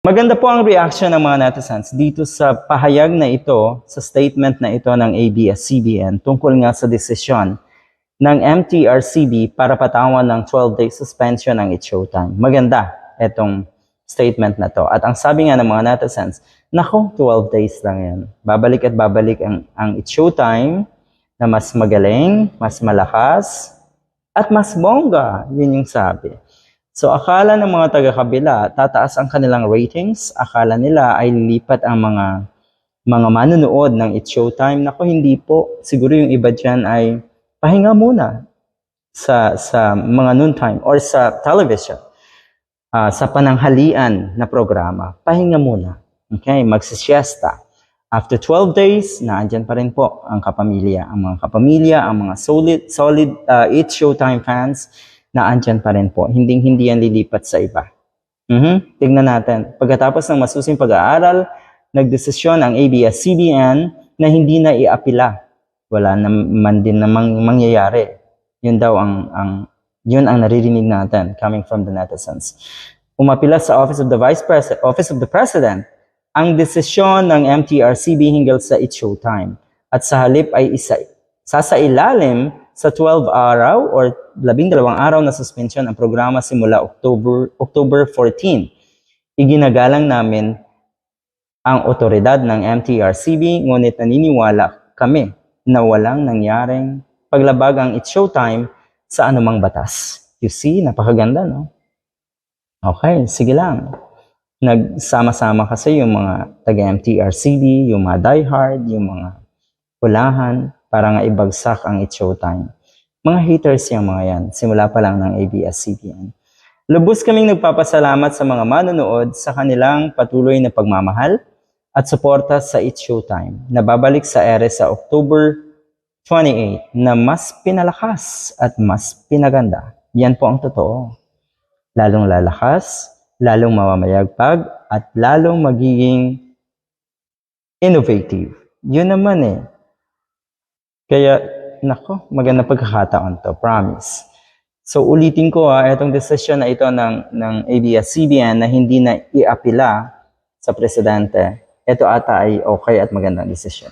Maganda po ang reaction ng mga netizens dito sa pahayag na ito, sa statement na ito ng ABS-CBN tungkol nga sa desisyon ng MTRCB para patawan ng 12-day suspension ng It's Showtime. Maganda itong statement na to. At ang sabi nga ng mga netizens, nako, 12 days lang yan. Babalik at babalik ang, ang It's Showtime na mas magaling, mas malakas, at mas bongga. Yun yung sabi. So akala ng mga taga-kabila, tataas ang kanilang ratings. Akala nila ay lilipat ang mga mga manonood ng It's Showtime. Nako, hindi po. Siguro yung iba dyan ay pahinga muna sa sa mga noontime or sa television. ah, sa pananghalian na programa. Pahinga muna. Okay, magsisiesta. After 12 days, naandyan pa rin po ang kapamilya. Ang mga kapamilya, ang mga solid, solid uh, It's Showtime fans, naandyan pa rin po. Hindi hindi yan lilipat sa iba. Mhm. Tingnan natin. Pagkatapos ng masusing pag-aaral, nagdesisyon ang ABS-CBN na hindi na iapila. Wala naman din namang mangyayari. Yun daw ang, ang yun ang naririnig natin coming from the netizens. Umapila sa Office of the Vice President, Office of the President, ang desisyon ng MTRCB hinggil sa It's Showtime. At sa halip ay isa, sasailalim sa 12 araw or 12 araw na suspension ang programa simula October, October 14. Iginagalang namin ang otoridad ng MTRCB ngunit naniniwala kami na walang nangyaring paglabag ang It's Showtime sa anumang batas. You see, napakaganda, no? Okay, sige lang. Nagsama-sama kasi yung mga taga-MTRCB, yung mga diehard, yung mga ulahan, para nga ibagsak ang It's Showtime. Mga haters yung mga yan, simula pa lang ng ABS-CBN. Lubos kaming nagpapasalamat sa mga manonood sa kanilang patuloy na pagmamahal at suporta sa It's Showtime na babalik sa ere sa October 28 na mas pinalakas at mas pinaganda. Yan po ang totoo. Lalong lalakas, lalong mamamayagpag, at lalong magiging innovative. Yun naman eh. Kaya, nako, maganda pagkakataon to, promise. So ulitin ko ha, itong desisyon na ito ng, ng ABS-CBN na hindi na iapila sa presidente, ito ata ay okay at magandang desisyon.